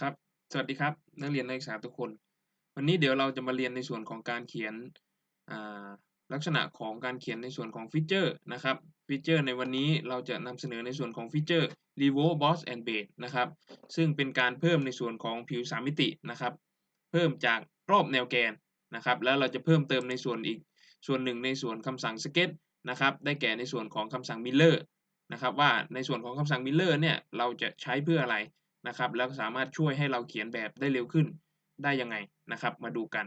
ครับ สวัสดีครับ นักเรียนนักศึกษาทุกคน วันนี้เดี๋ยวเราจะมาเรียนในส่วนของการเขียนลักษณะของการเขียนในส่วนของฟีเจอร์นะครับ ฟีเจอร์ในวันนี้เราจะนำเสนอในส่วนของฟีเจอร์ Revo Boss and Base นะครับ ซึ่งเป็นการเพิ่มในส่วนของผิว 3 มิตินะครับ เพิ่มจากรอบแนวแกนนะครับ แล้วเราจะเพิ่มเติมในส่วนอีกส่วนหนึ่งในส่วนคำสั่ง Sketch นะครับ ได้แก่ในส่วนของคำสั่ง Miller นะครับว่าในส่วนของคำสั่ง Miller เนี่ยเราจะใช้เพื่ออะไร นะครับแล้วสามารถช่วยให้เราเขียนแบบได้เร็วขึ้นได้ยังไงนะครับ มาดูกัน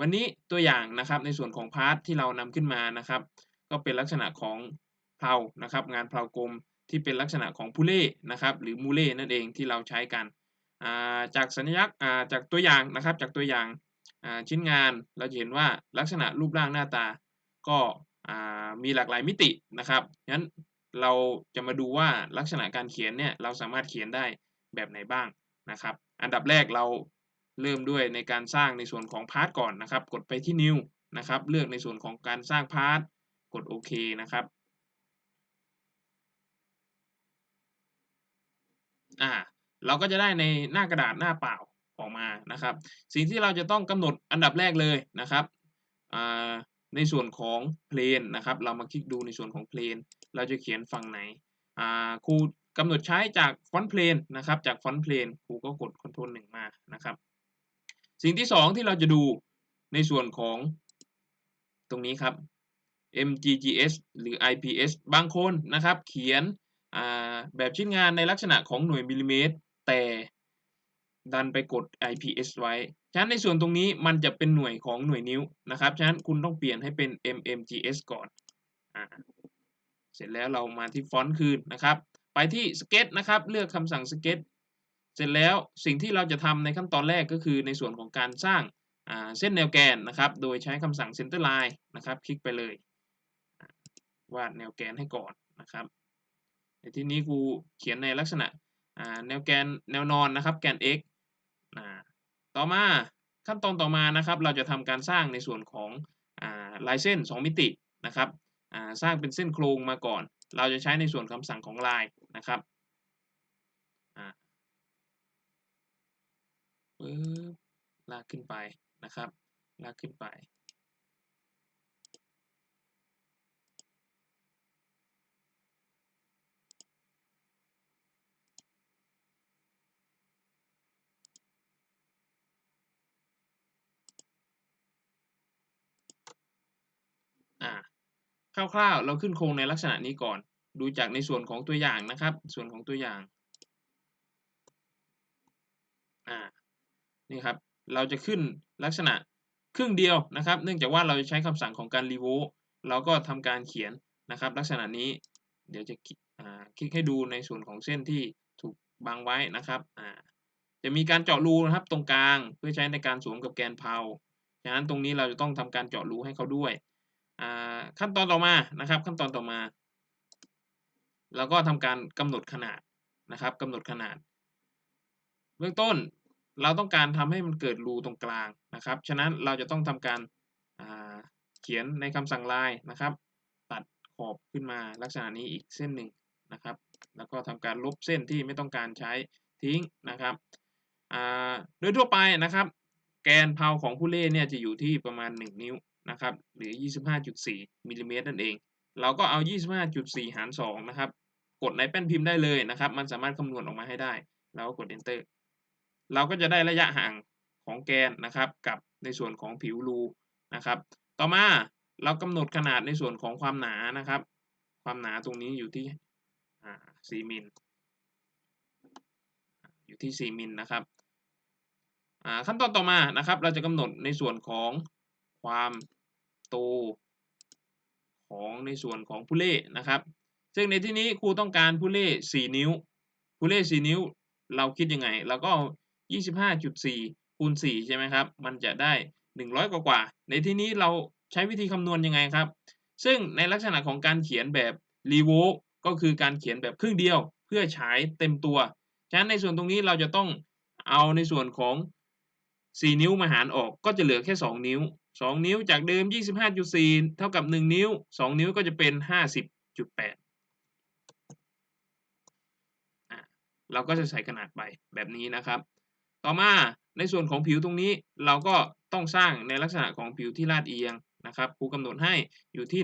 วันนี้ตัวอย่างนะครับในส่วนของพาร์ทที่เรานำขึ้นมานะครับ ก็เป็นลักษณะของเพลานะครับงานเพลากลมที่เป็นลักษณะของพูเล่นะครับหรือมูเล่นั่นเองที่เราใช้กันจากสัญลักษณ์จากตัวอย่างนะครับจากตัวอย่างชิ้นงานเราจะเห็นว่าลักษณะรูปร่างหน้าตา ก็มีหลากหลายมิตินะครับงั้นเราจะมาดูว่าลักษณะการเขียนเนี่ยเราสามารถเขียนได้ แบบไหนบ้างนะครับ อันดับแรกเราเริ่มด้วยในการสร้างในส่วนของพาร์ทก่อนนะครับ กดไปที่ New นะครับ เลือกในส่วนของการสร้างพาร์ทกดโอเคนะครับอ่าเราก็จะได้ในหน้ากระดาษหน้าเปล่าออกมานะครับ สิ่งที่เราจะต้องกำหนดอันดับแรกเลยนะครับอ่าในส่วนของเพลนนะครับ เรามาคลิกดูในส่วนของเพลนเราจะเขียนฝั่งไหนอ่าครู กำหนดใช้จากฟอนต์เพลนนะครับ จากฟอนต์เพลนครูก็กด Ctrl 1 มานะครับ สิ่งที่ 2 ที่เราจะดูในส่วนของตรงนี้ครับ MGGS หรือ IPS บางคนนะครับ เขียนแบบชิ้นงานในลักษณะของหน่วยมิลลิเมตร แต่ดันไปกด IPS ไว้ ฉะนั้นในส่วนตรงนี้มันจะเป็นหน่วยของหน่วยนิ้วนะครับ ฉะนั้นคุณต้องเปลี่ยนให้เป็น MMGS ก่อนอเสร็จแล้วเรามาที่ฟอนต์คืนนะครับ ไปที่สเก็ตนะครับ เลือกคำสั่งสเก็ตเสร็จแล้วสิ่งที่เราจะทำในขั้นตอนแรกก็คือในส่วนของการสร้างเส้นแนวแกนนะครับ โดยใช้คำสั่ง center line นะครับ คลิกไปเลย วาดแนวแกนให้ก่อนนะครับในที่นี้กูเขียนในลักษณะแนวแกนแนวนอนนะครับ แกน x ต่อมาขั้นตอนต่อมานะครับ เราจะทำการสร้างในส่วนของลายเส้น 2 มิตินะครับสร้างเป็นเส้นโครงมาก่อน เราจะใช้ในส่วนคำสั่งของ line นะครับปึ๊บลากขึ้นไปนะครับ ลากขึ้นไป อ่า คร่าวๆ เราขึ้นโครงในลักษณะนี้ก่อน ดูจากในส่วนของตัวอย่างนะครับ ส่วนของตัวอย่างอ่านี่ครับ เราจะขึ้นลักษณะครึ่งเดียวนะครับ เนื่องจากว่าเราจะใช้คำสั่งของการรีโวเราก็ทำการเขียนนะครับ ลักษณะนี้เดี๋ยวจะคลิกให้ดูในส่วนของเส้นที่ถูกบังไว้นะครับอ่าจะมีการเจาะรูนะครับตรงกลางเพื่อใช้ในการสวมกับแกนเพาฉะนั้นตรงนี้เราจะต้องทำการเจาะรูให้เขาด้วย ขั้นตอนต่อมานะครับ ขั้นตอนต่อมาเราก็ทำการกำหนดขนาดนะครับกำหนดขนาด เบื้องต้นเราต้องการทำให้มันเกิดรูตรงกลางนะครับ ฉะนั้นเราจะต้องทำการเขียนในคำสั่งลายนะครับ ตัดขอบขึ้นมาลักษณะนี้อีกเส้นหนึ่งนะครับ แล้วก็ทำการลบเส้นที่ไม่ต้องการใช้ทิ้งนะครับโดยทั่วไปนะครับ แกนเพาของผู้เล่นเนี่ยจะอยู่ที่ประมาณ 1 นิ้ว นะครับหรือ 25.4มิลลิเมตรนั่นเอง เราก็เอา 25.4 หาร 2 นะครับ กดในแป้นพิมพ์ได้เลยนะครับ มันสามารถคำนวณออกมาให้ได้ เราก็กด enter เราก็จะได้ระยะห่างของแกนนะครับ กับในส่วนของผิวรูนะครับ ต่อมาเรากำหนดขนาดในส่วนของความหนานะครับ ความหนาตรงนี้อยู่ที่4มิลอยู่ที่ 4มิลนะครับขั้นตอนต่อมานะครับ เราจะกำหนดในส่วนของ ความโตของในส่วนของผู้เล่นะครับ ซึ่งในที่นี้ครูต้องการผู้เล่4นิ้ว ผู้เล่4นิ้วเราคิดยังไง เราก็เอา25.4คูณ4ใช่ไหมครับ มันจะได้ 100 กว่ากว่า ในที่นี้เราใช้วิธีคำนวณยังไงครับ ซึ่งในลักษณะของการเขียนแบบรีโวก็คือการเขียนแบบครึ่งเดียว เพื่อฉายเต็มตัว ฉะนั้นในส่วนตรงนี้เราจะต้องเอาในส่วนของ 4 นิ้วมาหารออกก็จะเหลือแค่ 2 นิ้ว สองนิ้วจากเดิมยี่สิบห้าจุดสี่เท่ากับหนึ่งนิ้วสองนิ้วก็จะเป็นห้าสิบจุดแปดเราก็จะใส่ขนาดไปแบบนี้นะครับ ต่อมาในส่วนของผิวตรงนี้เราก็ต้องสร้างในลักษณะของผิวที่ลาดเอียงนะครับครูกำหนดให้อยู่ที่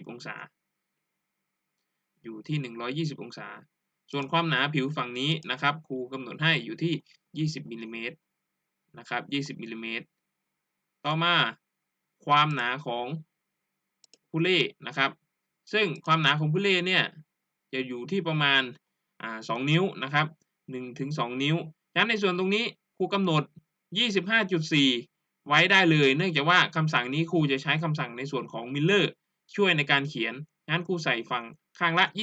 120 องศา อยู่ที่ 120 องศา ส่วนความหนาผิวฝั่งนี้นะครับครูกำหนดให้อยู่ที่ 20มิลลิเมตรนะครับ 20มิลลิเมตร ต่อมาความหนาของผู้เล่นะครับ ซึ่งความหนาของผู้เล่เนี่ยจะอยู่ที่ประมาณสอ่า2นิ้วนะครับ1ถึง2นิ้วฉะนั้นในส่วนตรงนี้ครูกำหนด 25.4 ไว้ได้เลย เนื่องจากว่าคำสั่งนี้ครูจะใช้คำสั่งในส่วนของมิลเลอร์ช่วยในการเขียนฉะนั้นครูใส่ฝั่งข้างละ 25.4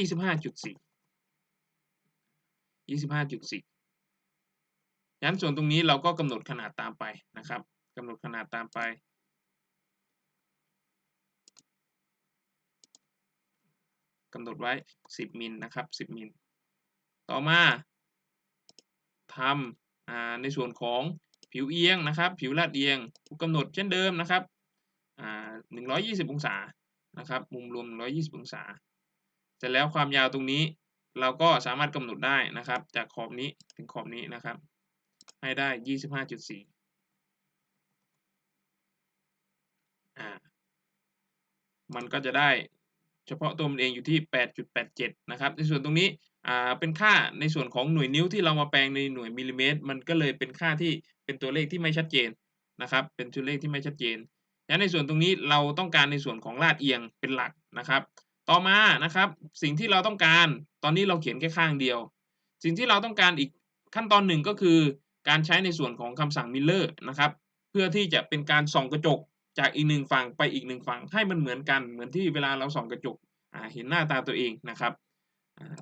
25.4งั้นส่วนตรงนี้เราก็กำหนดขนาดตามไปนะครับำหนดขนาดตามไป กำหนดไว้ 10 มิลนะครับ 10 มิล ต่อมาทำในส่วนของผิวเอียงนะครับ ผิวลาดเอียงกำหนดเช่นเดิมนะครับ120 องศานะครับ มุมรวม 120 องศา เสร็จแล้วความยาวตรงนี้เราก็สามารถกำหนดได้นะครับ จากขอบนี้ถึงขอบนี้นะครับ ให้ได้ 25.4อ่า มันก็จะได้เฉพาะตัวมันเองอยู่ที่ 8.87 นะครับ ในส่วนตรงนี้อ่าเป็นค่าในส่วนของหน่วยนิ้วที่เรามาแปลงในหน่วยมิลลิเมตร มันก็เลยเป็นค่าที่เป็นตัวเลขที่ไม่ชัดเจนนะครับ เป็นตัวเลขที่ไม่ชัดเจนงั้นในส่วนตรงนี้เราต้องการในส่วนของลาดเอียงเป็นหลักนะครับ ต่อมานะครับ สิ่งที่เราต้องการตอนนี้เราเขียนแค่ข้างเดียว สิ่งที่เราต้องการอีกขั้นตอนหนึ่งก็คือ การใช้ในส่วนของคำสั่งมิลเลอร์นะครับ เพื่อที่จะเป็นการส่องกระจก จากอีกหนึ่งฝั่งไปอีกหนึ่งฝั่งให้มันเหมือนกันเหมือนที่เวลาเราส่องกระจกเห็นหน้าตาตัวเองนะครับ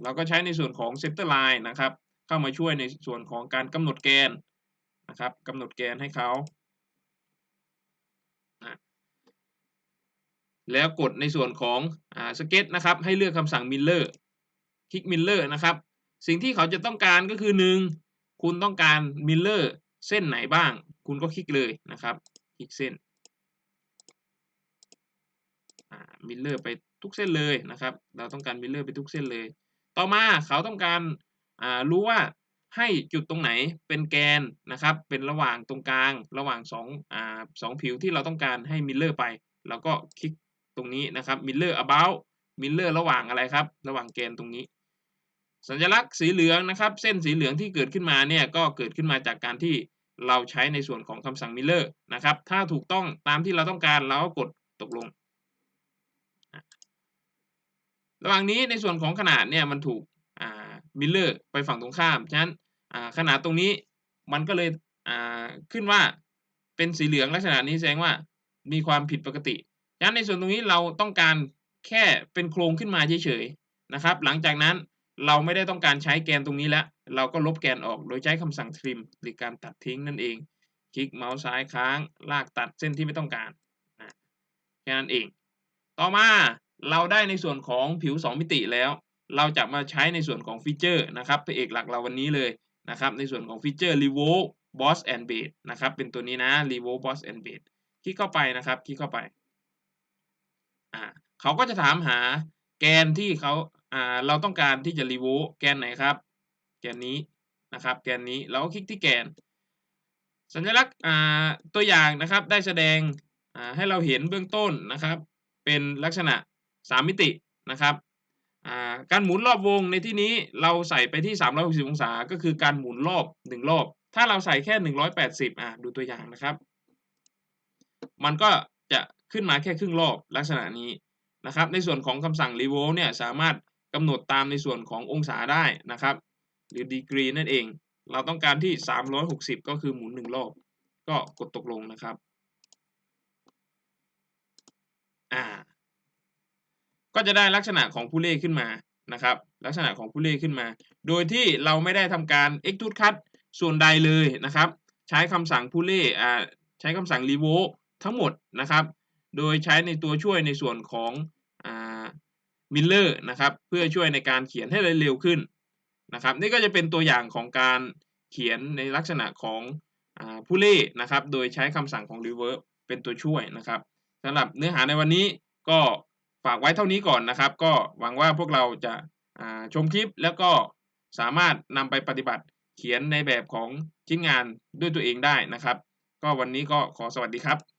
เราก็ใช้ในส่วนของ center line นะครับเข้ามาช่วยในส่วนของการกำหนดแกนนะครับกำหนดแกนให้เขาแล้วกดในส่วนของสเก็ตนะครับให้เลือกคำสั่ง Miller คลิก Miller นะครับสิ่งที่เขาจะต้องการก็คือ 1 คุณต้องการ Miller เส้นไหนบ้าง คุณก็คลิกเลยนะครับคลิกเส้น มิลเลอร์ไปทุกเส้นเลยนะครับ เราต้องการมิลเลอร์ไปทุกเส้นเลย ต่อมาเขาต้องการรู้ว่าให้จุดตรงไหนเป็นแกนนะครับ เป็นระหว่างตรงกลาง ระหว่าง2อสองผิวที่เราต้องการให้มิลเลอร์ไป เราก็คลิกตรงนี้นะครับมิลเลอร์ about มิลเลอร์ระหว่างอะไรครับ ระหว่างแกนตรงนี้ สัญลักษณ์สีเหลืองนะครับ เส้นสีเหลืองที่เกิดขึ้นมาเนี่ยก็เกิดขึ้นมาจากการที่เราใช้ในส่วนของคำสั่งมิลเลอร์นะครับ ถ้าถูกต้องตามที่เราต้องการเราก็กดตกลง ระหว่างนี้ในส่วนของขนาดเนี่ยมันถูกมิลเลอร์ไปฝั่งตรงข้าม ฉะนั้นขนาดตรงนี้มันก็เลยขึ้นว่าเป็นสีเหลืองลักษณะนี้แสดงว่ามีความผิดปกติ ฉะนั้นในส่วนตรงนี้เราต้องการแค่เป็นโครงขึ้นมาเฉยๆนะครับ หลังจากนั้นเราไม่ได้ต้องการใช้แกนตรงนี้แล้ว เราก็ลบแกนออกโดยใช้คำสั่ง trim หรือการตัดทิ้งนั่นเอง คลิกเมาส์ซ้ายค้าง ลากตัดเส้นที่ไม่ต้องการแค่นั้นเอง ต่อมา เราได้ในส่วนของผิว 2 มิติแล้ว เราจะมาใช้ในส่วนของฟีเจอร์นะครับพระเอกหลักเราวันนี้เลยนะครับในส่วนของฟีเจอร์ Revolve Boss and b a s นะครับเป็นตัวนี้นะ Revolve Boss and b a s คลิกเข้าไปนะครับคลิกเข้าไปอ่าเขาก็จะถามหาแกนที่เขาอ่าเราต้องการที่จะ Revolve แกนไหนครับ แกนนี้นะครับ แกนนี้เราก็คลิกที่แกน สัญลักษณ์อ่าตัวอย่างนะครับได้แสดงอ่าให้เราเห็นเบื้องต้นนะครับ เป็นลักษณะ 3 มิตินะครับการหมุนรอบวงในที่นี้เราใส่ไปที่ 360 องศา ก็คือการหมุนรอบ 1 รอบ ถ้าเราใส่แค่ 180อะดูตัวอย่างนะครับ มันก็จะขึ้นมาแค่ครึ่งรอบลักษณะนี้นะครับ ในส่วนของคำสั่ง revolve เนี่ยสามารถกำหนดตามในส่วนขององศาได้นะครับ หรือดีกรีนั่นเอง เราต้องการที่ 360 ก็คือหมุน 1 รอบ ก็กดตกลงนะครับ อ่า ก็จะได้ลักษณะของผู้เล่ขึ้นมานะครับ ลักษณะของผู้เล่ขึ้นมา โดยที่เราไม่ได้ทำการ extrude cut ส่วนใดเลยนะครับ ใช้คำสั่งผู้เล่อ่าใช้คำสั่ง revoke ทั้งหมดนะครับ โดยใช้ในตัวช่วยในส่วนของอ่า miller นะครับ เพื่อช่วยในการเขียนให้เร็วขึ้นนะครับ นี่ก็จะเป็นตัวอย่างของการเขียนในลักษณะของอผู้เล่นะครับ โดยใช้คำสั่งของ reverse เป็นตัวช่วยนะครับสำหรับเนื้อหาในวันนี้ก็ ฝากไว้เท่านี้ก่อนนะครับ ก็หวังว่าพวกเราจะชมคลิปแล้วก็สามารถนำไปปฏิบัติเขียนในแบบของชิ้นงานด้วยตัวเองได้นะครับ ก็วันนี้ก็ขอสวัสดีครับ